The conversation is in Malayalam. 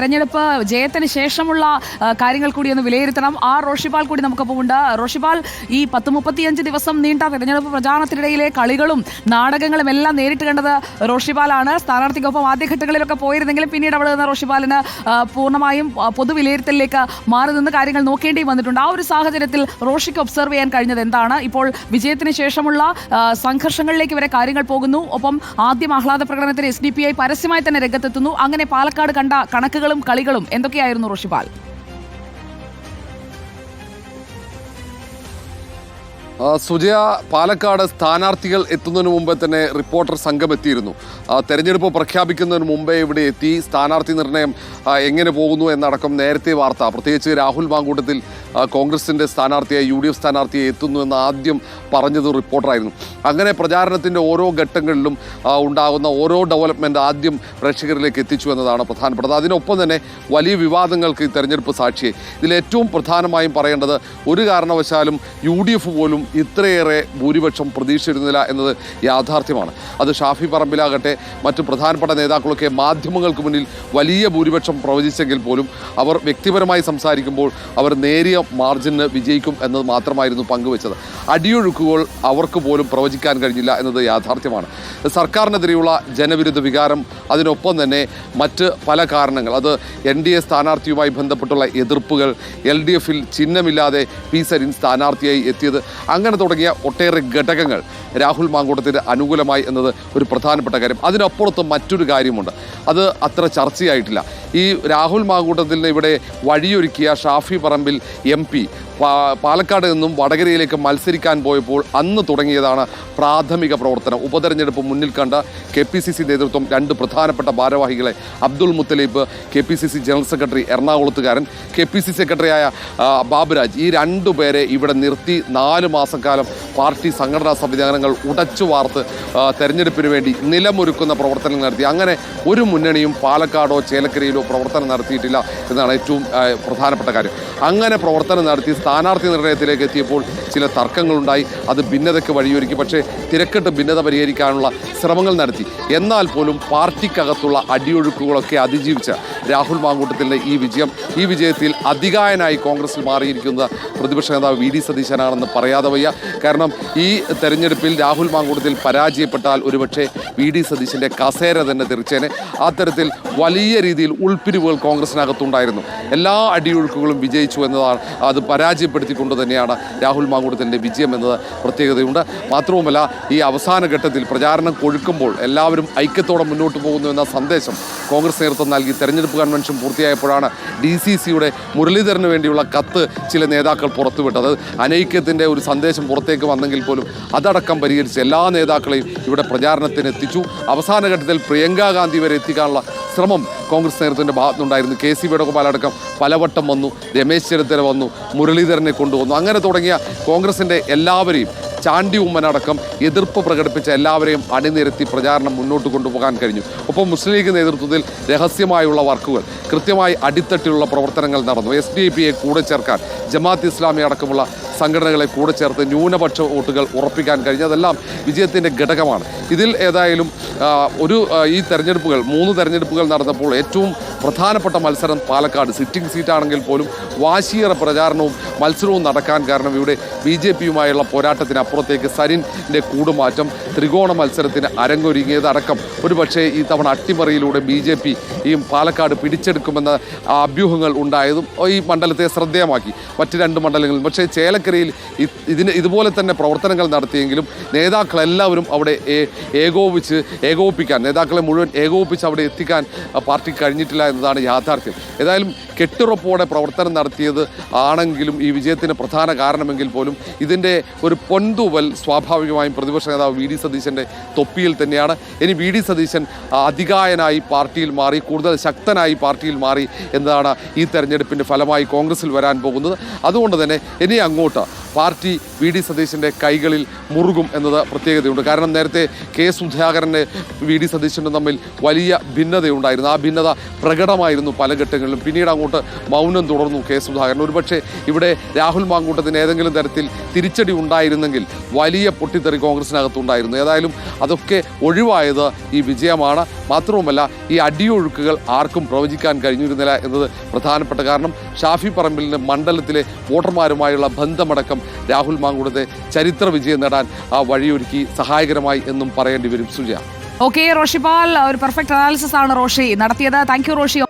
തെരഞ്ഞെടുപ്പ് ജയത്തിന് ശേഷമുള്ള കാര്യങ്ങൾ കൂടി ഒന്ന് വിലയിരുത്തണം. ആ റോഷിപാൽ കൂടി നമുക്കൊപ്പം ഉണ്ട്. റോഷിപാൽ ഈ പത്ത് മുപ്പത്തിയഞ്ച് ദിവസം നീണ്ട തെരഞ്ഞെടുപ്പ് പ്രചാരണത്തിനിടയിലെ കളികളും നാടകങ്ങളും എല്ലാം നേരിട്ട് കണ്ടത് റോഷിപാലാണ്. സ്ഥാനാർത്ഥിക്കൊപ്പം ആദ്യഘട്ടങ്ങളിലൊക്കെ പോയിരുന്നെങ്കിലും പിന്നീട് അവിടെ നിന്ന് റോഷിപാലിന് പൂർണമായും പൊതുവിലയിരുത്തലിലേക്ക് മാറി നിന്ന് കാര്യങ്ങൾ നോക്കേണ്ടി വന്നിട്ടുണ്ട്. ആ ഒരു സാഹചര്യത്തിൽ റോഷിക്ക് ഒബ്സർവ് ചെയ്യാൻ കഴിഞ്ഞത് എന്താണ്? ഇപ്പോൾ വിജയത്തിന് ശേഷമുള്ള സംഘർഷങ്ങളിലേക്ക് വരെ കാര്യങ്ങൾ പോകുന്നു. ഒപ്പം ആദ്യം ആഹ്ലാദ പ്രകടനത്തിന് എസ് പരസ്യമായി തന്നെ രംഗത്തെത്തുന്നു. അങ്ങനെ പാലക്കാട് കണ്ട കളികളും എന്തൊക്കെയായിരുന്നു റോഷിപാൽ? സുജയ പാലക്കാട് സ്ഥാനാർത്ഥികൾ എത്തുന്നതിന് മുമ്പേ തന്നെ റിപ്പോർട്ടർ സംഘം എത്തിയിരുന്നു. തെരഞ്ഞെടുപ്പ് പ്രഖ്യാപിക്കുന്നതിന് മുമ്പേ ഇവിടെ എത്തി സ്ഥാനാർത്ഥി നിർണയം എങ്ങനെ പോകുന്നു എന്നടക്കം നേരത്തെ വാർത്ത. പ്രത്യേകിച്ച് രാഹുൽ മാങ്കൂട്ടത്തിൽ കോൺഗ്രസിന്റെ സ്ഥാനാർത്ഥിയായി യു ഡി എഫ് സ്ഥാനാർത്ഥിയെ എത്തുന്നു എന്ന് ആദ്യം പറഞ്ഞത് റിപ്പോർട്ടറായിരുന്നു. അങ്ങനെ പ്രചാരണത്തിന്റെ ഓരോ ഘട്ടങ്ങളിലും ഉണ്ടാകുന്ന ഓരോ ഡെവലപ്മെന്റ് ആദ്യം പ്രേക്ഷകരിലേക്ക് എത്തിച്ചു എന്നതാണ് പ്രധാനപ്പെട്ടത്. അതിനൊപ്പം തന്നെ വലിയ വിവാദങ്ങൾക്ക് തെരഞ്ഞെടുപ്പ് സാക്ഷിയെ ഇതിൽ ഏറ്റവും പ്രധാനമായും പറയേണ്ടത് ഒരു കാരണവശാലും യു ഡി എഫ് പോലും ഇത്രയേറെ ഭൂരിപക്ഷം പ്രതീക്ഷിച്ചിരുന്നില്ല എന്നത് യാഥാർത്ഥ്യമാണ്. അത് ഷാഫി പറമ്പിലാകട്ടെ മറ്റ് പ്രധാനപ്പെട്ട നേതാക്കളൊക്കെ മാധ്യമങ്ങൾക്ക് മുന്നിൽ വലിയ ഭൂരിപക്ഷം പ്രവചിച്ചെങ്കിൽ പോലും അവർ വ്യക്തിപരമായി സംസാരിക്കുമ്പോൾ അവർ നേരിയ മാർജിന് വിജയിക്കും എന്നത് മാത്രമായിരുന്നു പങ്കുവച്ചത്. അടിയൊഴുക്കുകൾ അവർക്ക് പോലും പ്രവചിക്കാൻ കഴിഞ്ഞില്ല എന്നത് യാഥാർത്ഥ്യമാണ്. സർക്കാരിനെതിരെയുള്ള ജനവിരുദ്ധ വികാരം അതിനൊപ്പം തന്നെ മറ്റ് പല കാരണങ്ങൾ. അത് എൻ ഡി എ സ്ഥാനാർത്ഥിയുമായി ബന്ധപ്പെട്ടുള്ള എതിർപ്പുകൾ എൽ ഡി എഫിൽ ചിഹ്നമില്ലാതെ പി സരിൻ സ്ഥാനാർത്ഥിയായി എത്തിയത് അങ്ങനെ തുടങ്ങിയ ഒട്ടേറെ ഘടകങ്ങൾ രാഹുൽ മാങ്കൂട്ടത്തിന് അനുകൂലമായി എന്നത് ഒരു പ്രധാനപ്പെട്ട കാര്യം. അതിനപ്പുറത്ത് മറ്റൊരു കാര്യമുണ്ട്. അത് അത്ര ചർച്ചയായിട്ടില്ല. ഈ രാഹുൽ മാങ്കൂട്ടത്തിൽ ഇവിടെ വഴിയൊരുക്കിയ ഷാഫി പറമ്പിൽ എം പാലക്കാട് നിന്നും വടകരയിലേക്ക് മത്സരിക്കാൻ പോയപ്പോൾ അന്ന് തുടങ്ങിയതാണ് പ്രാഥമിക പ്രവർത്തനം. ഉപതെരഞ്ഞെടുപ്പ് മുന്നിൽ കണ്ട കെ പി സി സി നേതൃത്വം രണ്ട് പ്രധാനപ്പെട്ട ഭാരവാഹികളെ Abdul Muthalib K P C C general secretary എറണാകുളത്തുകാരൻ K P C സെക്രട്ടറിയായ ബാബുരാജ്. ഈ രണ്ടു പേരെ ഇവിടെ നിർത്തി നാല് മാസക്കാലം പാർട്ടി സംഘടനാ സംവിധാനങ്ങൾ ഉടച്ചു വാർത്ത് തെരഞ്ഞെടുപ്പിന് വേണ്ടി നിലമൊരുക്കുന്ന പ്രവർത്തനം നടത്തി. അങ്ങനെ ഒരു മുന്നണിയും പാലക്കാടോ ചേലക്കരയിലോ പ്രവർത്തനം നടത്തിയിട്ടില്ല എന്നാണ് ഏറ്റവും പ്രധാനപ്പെട്ട കാര്യം. അങ്ങനെ പ്രവർത്തനം നടത്തി സ്ഥാനാർത്ഥി നിർണയത്തിലേക്ക് എത്തിയപ്പോൾ ചില തർക്കങ്ങളുണ്ടായി. അത് ഭിന്നതയ്ക്ക് വഴിയൊരുക്കി. പക്ഷേ തിരക്കിട്ട് ഭിന്നത പരിഹരിക്കാനുള്ള ശ്രമങ്ങൾ നടത്തി. എന്നാൽ പോലും പാർട്ടിക്കകത്തുള്ള അടിയൊഴുക്കുകളൊക്കെ അതിജീവിച്ച രാഹുൽ മാങ്കൂട്ടത്തിന്റെ ഈ വിജയം ഈ വിജയത്തിൽ അധികായനായി കോൺഗ്രസിൽ മാറിയിരിക്കുന്ന പ്രതിപക്ഷ നേതാവ് വി ഡി സതീശനാണെന്ന് പറയാതെ വയ്യ. കാരണം ഈ തെരഞ്ഞെടുപ്പിൽ രാഹുൽ മാങ്കൂട്ടത്തിൽ പരാജയപ്പെട്ടാൽ ഒരുപക്ഷെ വി ഡി സതീശന്റെ കസേര തന്നെ തെറിച്ചേനെ. അത്തരത്തിൽ തരത്തിൽ വലിയ രീതിയിൽ ഉൾപ്പിരിവുകൾ കോൺഗ്രസിനകത്തുണ്ടായിരുന്നു. എല്ലാ അടിയൊഴുക്കുകളും വിജയിച്ചു എന്നതാണ്. അത് പരാജയപ്പെടുത്തിക്കൊണ്ട് തന്നെയാണ് രാഹുൽ മാങ്കൂട്ടത്തിന്റെ വിജയം എന്നത് പ്രത്യേകതയുണ്ട്. മാത്രവുമല്ല ഈ അവസാന ഘട്ടത്തിൽ പ്രചാരണം കൊഴുക്കുമ്പോൾ എല്ലാവരും ഐക്യത്തോടെ മുന്നോട്ട് പോകുന്നു എന്ന സന്ദേശം കോൺഗ്രസ് നേതൃത്വം നൽകി. തെരഞ്ഞെടുപ്പ് കൺവെൻഷൻ പൂർത്തിയായപ്പോഴാണ് ഡി സി സിയുടെ മുരളീധരന് വേണ്ടിയുള്ള കത്ത് ചില നേതാക്കൾ പുറത്തുവിട്ടത്. അനൈക്യത്തിന്റെ ഒരു സന്ദേശം പുറത്തേക്ക് വന്നെങ്കിൽ പോലും അതടക്കം പരിഹരിച്ച് എല്ലാ നേതാക്കളെയും ഇവിടെ പ്രചാരണത്തിന് എത്തിച്ചു അവസാന ഘട്ടത്തിൽ പ്രിയങ്കാ ഗാന്ധി വരെ എത്തിക്കാനുള്ള ശ്രമം കോൺഗ്രസ് നേതൃത്വത്തിന്റെ ഭാഗത്തുനിന്നുണ്ടായിരുന്നു. കെ സി വേണുഗോപാൽ അടക്കം പലവട്ടം വന്നു രമേശ് ചെന്നിത്തല വന്നു മുരളീധരനെ കൊണ്ടുവന്നു. അങ്ങനെ തുടങ്ങിയ കോൺഗ്രസിന്റെ എല്ലാവരെയും ചാണ്ടി ഉമ്മനടക്കം എതിർപ്പ് പ്രകടിപ്പിച്ച എല്ലാവരെയും അണിനിരത്തി പ്രചാരണം മുന്നോട്ട് കൊണ്ടുപോകാൻ കഴിഞ്ഞു. ഒപ്പം മുസ്ലിം ലീഗ് നേതൃത്വത്തിൽ രഹസ്യമായുള്ള വർക്കുകൾ കൃത്യമായി അടിത്തട്ടിലുള്ള പ്രവർത്തനങ്ങൾ നടന്നു. എസ് ഡി പിയെ കൂടെ ചേർക്കാൻ ജമാഅത്ത് ഇസ്ലാമി അടക്കമുള്ള സംഘടനകളെ കൂടെ ചേർത്ത് ന്യൂനപക്ഷ വോട്ടുകൾ ഉറപ്പിക്കാൻ കഴിഞ്ഞതെല്ലാം വിജയത്തിന്റെ ഘടകമാണ്. ഇതിൽ ഏതായാലും ഒരു ഈ തെരഞ്ഞെടുപ്പുകൾ മൂന്ന് തെരഞ്ഞെടുപ്പുകൾ നടന്നപ്പോൾ ഏറ്റവും പ്രധാനപ്പെട്ട മത്സരം പാലക്കാട്. സിറ്റിംഗ് സീറ്റാണെങ്കിൽ പോലും വാശിയേറെ പ്രചാരണവും മത്സരവും നടക്കാൻ കാരണം ഇവിടെ ബി ജെ പിയുമായുള്ള പോരാട്ടത്തിനപ്പുറത്തേക്ക് സരിന്റെ കൂടുമാറ്റം ത്രികോണ മത്സരത്തിന് അരങ്ങൊരുങ്ങിയതടക്കം. ഒരുപക്ഷെ ഈ തവണ അട്ടിമറിയിലൂടെ ബി ജെ പി ഈ പാലക്കാട് പിടിച്ചെടുക്കുമെന്ന അഭ്യൂഹങ്ങൾ ഉണ്ടായതും ഈ മണ്ഡലത്തെ ശ്രദ്ധേയമാക്കി. മറ്റ് രണ്ട് മണ്ഡലങ്ങളിൽ പക്ഷേ ചേലക്കരയിൽ ഇതിന് ഇതുപോലെ തന്നെ പ്രവർത്തനങ്ങൾ നടത്തിയെങ്കിലും നേതാക്കളെല്ലാവരും അവിടെ ഏകോപിച്ച് ഏകോപിപ്പിക്കാൻ നേതാക്കളെ മുഴുവൻ ഏകോപിപ്പിച്ച് അവിടെ എത്തിക്കാൻ പാർട്ടി കഴിഞ്ഞിട്ടില്ല എന്നതാണ് യാഥാർത്ഥ്യം. ഏതായാലും കെട്ടുറപ്പോടെ പ്രവർത്തനം നടത്തിയത് ആണെങ്കിലും ഈ വിജയത്തിന് പ്രധാന കാരണമെങ്കിൽ പോലും ഇതിന്റെ ഒരു പൊൻതൂവൽ സ്വാഭാവികമായും പ്രതിപക്ഷ നേതാവ് വി ഡി സതീശന്റെ തൊപ്പിയിൽ തന്നെയാണ്. ഇനി വി ഡി സതീശൻ അധികായനായി പാർട്ടിയിൽ മാറി കൂടുതൽ ശക്തനായി പാർട്ടിയിൽ മാറി എന്നതാണ് ഈ തെരഞ്ഞെടുപ്പിന്റെ ഫലമായി കോൺഗ്രസിൽ വരാൻ പോകുന്നത്. അതുകൊണ്ട് തന്നെ ഇനി അങ്ങോട്ട് പാർട്ടി വി ഡി സതീശന്റെ കൈകളിൽ മുറുകും എന്നത് പ്രത്യേകതയുണ്ട്. കാരണം നേരത്തെ കെ സുധാകരന്റെ വി ഡി സതീശനും തമ്മിൽ വലിയ ഭിന്നതയുണ്ടായിരുന്നു. ആ ഭിന്നത പ്രകടമായിരുന്നു പല ഘട്ടങ്ങളിലും. പിന്നീട് അങ്ങോട്ട് മൗനം തുടർന്നു കെ സുധാകരൻ. ഒരുപക്ഷെ ഇവിടെ രാഹുൽ മാങ്കൂട്ടത്തിന് ഏതെങ്കിലും തരത്തിൽ തിരിച്ചടി ഉണ്ടായിരുന്നെങ്കിൽ വലിയ പൊട്ടിത്തെറി കോൺഗ്രസിനകത്തുണ്ടായിരുന്നു. ഏതായാലും അതൊക്കെ ഒഴിവായത് ഈ വിജയമാണ്. മാത്രവുമല്ല ഈ അടിയൊഴുക്കുകൾ ആർക്കും പ്രവചിക്കാൻ കഴിഞ്ഞിരുന്നില്ല എന്നത് പ്രധാനപ്പെട്ട കാരണം. ഷാഫി പറമ്പിലിന്റെ മണ്ഡലത്തിലെ വോട്ടർമാരുമായുള്ള ബന്ധമടക്കം രാഹുൽ മാങ്കുടത്തെ ചരിത്ര വിജയം നേടാൻ ആ വഴിയൊരുക്കി സഹായകരമായി എന്നും പറയേണ്ടി വരും സുജയ. ഓക്കെ റോഷിപാൽ ഒരു പെർഫെക്റ്റ് അനാലിസിസ് ആണ് റോഷി നടത്തിയത്. Thank you Roshi.